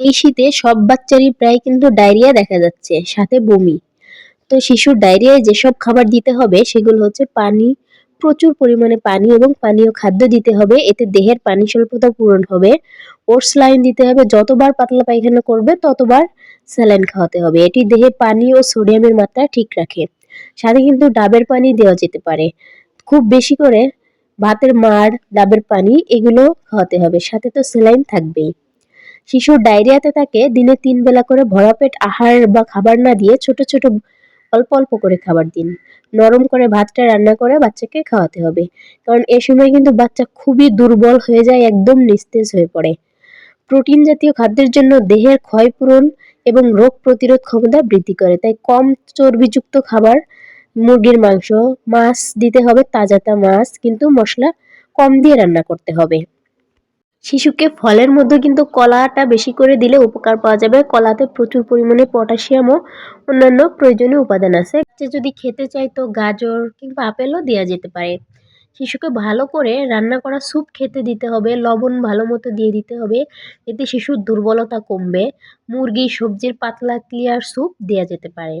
এই শীতে সব বাচ্চারই প্রায় কিন্তু ডায়রিয়া দেখা যাচ্ছে, সাথে বমি। তো শিশুর ডায়রিয়ায় যেসব খাবার দিতে হবে, সেগুলো হচ্ছে পানি, প্রচুর পরিমাণে পানি এবং পানীয় খাদ্য দিতে হবে, এতে দেহের পানি স্বল্পতা পূরণ হবে। ওটস লাইন দিতে হবে, যতবার পাতলা পায়খানা করবে, ততবার স্যালাইন খাওয়াতে হবে। এটি দেহে পানি ও সোডিয়ামের মাত্রা ঠিক রাখে। সাথে কিন্তু ডাবের পানি দেওয়া যেতে পারে। খুব বেশি করে ভাতের মাড়, ডাবের পানি, এগুলো খাওয়াতে হবে। সাথে তো স্যালাইন থাকবেই। শিশুর ডায়রিয়াতে তাকে দিনে তিন বেলা করে ভরা পেট, আহার বা খাবার না দিয়ে ছোট ছোট অল্প অল্প করে খাবার দিন। নরম করে ভাতটা রান্না করে বাচ্চাকে খাওয়াতে হবে। কারণ এ সময় কিন্তু বাচ্চা খুবই দুর্বল হয়ে যায়, একদম নিস্তেজ হয়ে পড়ে। প্রোটিন জাতীয় খাদ্যের জন্য দেহের ক্ষয়পূরণ এবং রোগ প্রতিরোধ ক্ষমতা বৃদ্ধি করে। তাই কম চর্বিযুক্ত খাবার, মুরগির মাংস, মাছ দিতে হবে তাজাতা মাছ কিন্তু মশলা কম দিয়ে রান্না করতে হবে। শিশুকে ফলের মধ্যে কিন্তু কলাটা বেশি করে দিলে উপকার পাওয়া যাবে। কলাতে প্রচুর পরিমাণে পটাশিয়াম ও অন্যান্য প্রয়োজনীয় উপাদান আছে। যে যদি খেতে চাই তো গাজর কিংবা আপেলও দেওয়া যেতে পারে। শিশুকে ভালো করে রান্না করা স্যুপ খেতে দিতে হবে, লবণ ভালো মতো দিয়ে দিতে হবে, এতে শিশুর দুর্বলতা কমবে। মুরগি, সবজির পাতলা ক্লিয়ার স্যুপ দেওয়া যেতে পারে।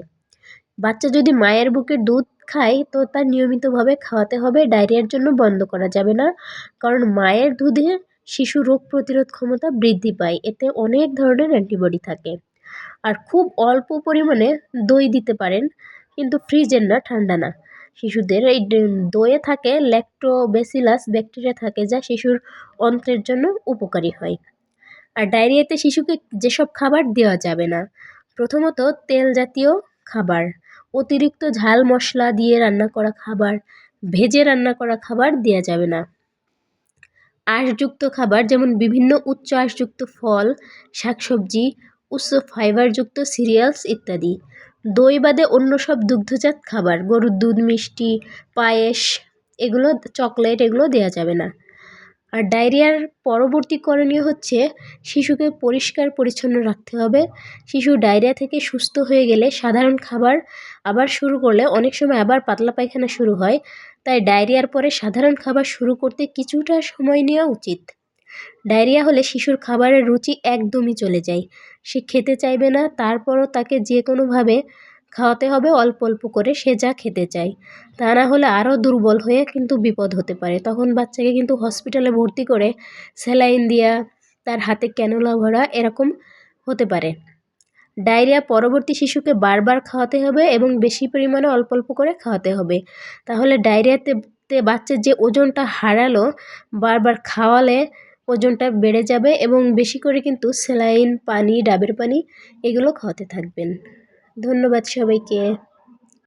বাচ্চা যদি মায়ের বুকের দুধ খায় তো তার নিয়মিতভাবে খাওয়াতে হবে। ডায়রিয়ার জন্য বন্ধ করা যাবে না। কারণ মায়ের দুধে শিশু রোগ প্রতিরোধ ক্ষমতা বৃদ্ধি পায়। এতে অনেক ধরনের অ্যান্টিবডি থাকে। আর খুব অল্প পরিমাণে দই দিতে পারেন, কিন্তু ফ্রিজের না, ঠান্ডা না। শিশুদের এই দইয়ে থাকে ল্যাক্টোবেসিলাস ব্যাকটেরিয়া থাকে, যা শিশুর অন্ত্রের জন্য উপকারী হয়। আর ডায়রিয়াতে শিশুকে যেসব খাবার দেওয়া যাবে না, প্রথমত তেল জাতীয় খাবার, অতিরিক্ত ঝাল মশলা দিয়ে রান্না করা খাবার, ভেজে রান্না করা খাবার দেওয়া যাবে না। আঁশযুক্ত খাবার যেমন বিভিন্ন উচ্চ আঁশযুক্ত ফল, শাকসবজি, উচ্চ ফাইবারযুক্ত সিরিয়ালস ইত্যাদি। দই বাদে অন্য সব দুগ্ধজাত খাবার, গরুর দুধ, মিষ্টি, পায়েস, এগুলো, চকলেট এগুলো দেওয়া যাবে না। আর ডায়রিয়ার পরবর্তী করণীয় হচ্ছে শিশুকে পরিষ্কার পরিচ্ছন্ন রাখতে হবে। শিশু ডায়রিয়া থেকে সুস্থ হয়ে গেলে সাধারণ খাবার আবার শুরু করলে অনেক সময় আবার পাতলা পায়খানা শুরু হয়। তাই ডায়রিয়ার পরে সাধারণ খাবার শুরু করতে কিছুটা সময় নেওয়া উচিত। ডায়রিয়া হলে শিশুর খাবারের রুচি একদমই চলে যায়। সে খেতে চাইবে না, তারপরও তাকে যে কোনোভাবে খাওয়াতে হবে অল্প অল্প করে, সে যা খেতে চায়। তা না হলে আরও দুর্বল হয়ে কিন্তু বিপদ হতে পারে। তখন বাচ্চাকে কিন্তু হসপিটালে ভর্তি করে স্যালাইন দেওয়া তার হাতে ক্যানোলা ভরা এরকম হতে পারে। ডায়রিয়া পরবর্তী শিশুকে বারবার খাওয়াতে হবে এবং বেশি পরিমাণে অল্প অল্প করে খাওয়াতে হবে। তাহলে ডায়রিয়াতে বাচ্চার যে ওজনটা হারালো, বারবার খাওয়ালে ওজনটা বেড়ে যাবে এবং বেশি করে কিন্তু স্যালাইন, পানি, ডাবের পানি এগুলো খাওয়াতে থাকবেন। ধন্যবাদ সবাইকে।